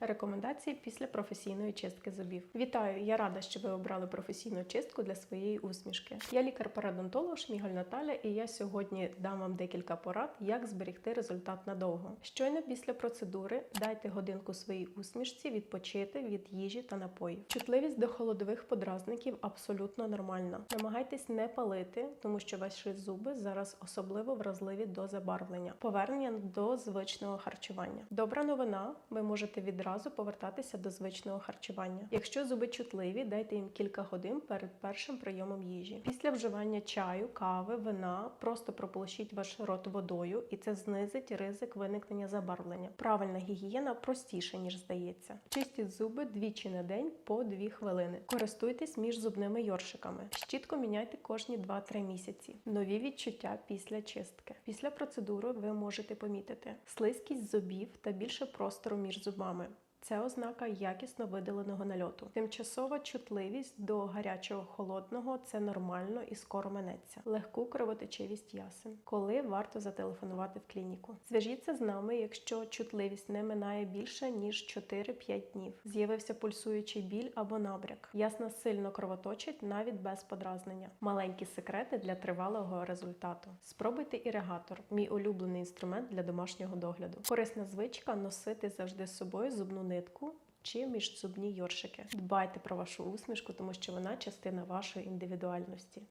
Рекомендації після професійної чистки зубів. Вітаю! Я рада, що ви обрали професійну чистку для своєї усмішки. Я лікар-парадонтолог Шмігаль Наталя, і я сьогодні дам вам декілька порад, як зберегти результат надовго. Щойно після процедури дайте годинку своїй усмішці відпочити від їжі та напоїв. Чутливість до холодових подразників абсолютно нормальна. Намагайтесь не палити, тому що ваші зуби зараз особливо вразливі до забарвлення. Повернення до звичного харчування. Добра новина, ви можете відразу повертатися до звичного харчування. Якщо зуби чутливі, дайте їм кілька годин перед першим прийомом їжі. Після вживання чаю, кави, вина просто прополощіть ваш рот водою, і це знизить ризик виникнення забарвлення. Правильна гігієна простіша, ніж здається. Чистіть зуби двічі на день по 2 хвилини. Користуйтесь міжзубними йоршиками. Щітку міняйте кожні 2-3 місяці. Нові відчуття після чистки. Після процедури ви можете помітити слизькість зубів та більше простору між зубами. Це ознака якісно видаленого нальоту. Тимчасова чутливість до гарячого холодного це нормально і скоро минеться. Легку кровотечивість ясен. Коли варто зателефонувати в клініку? Зв'яжіться з нами, якщо чутливість не минає більше ніж 4-5 днів. З'явився пульсуючий біль або набряк. Ясна сильно кровоточить навіть без подразнення. Маленькі секрети для тривалого результату. Спробуйте іригатор, мій улюблений інструмент для домашнього догляду. Корисна звичка носити завжди з собою зубну нитку. Чи міжзубні йоршики. Дбайте про вашу усмішку, тому що вона частина вашої індивідуальності.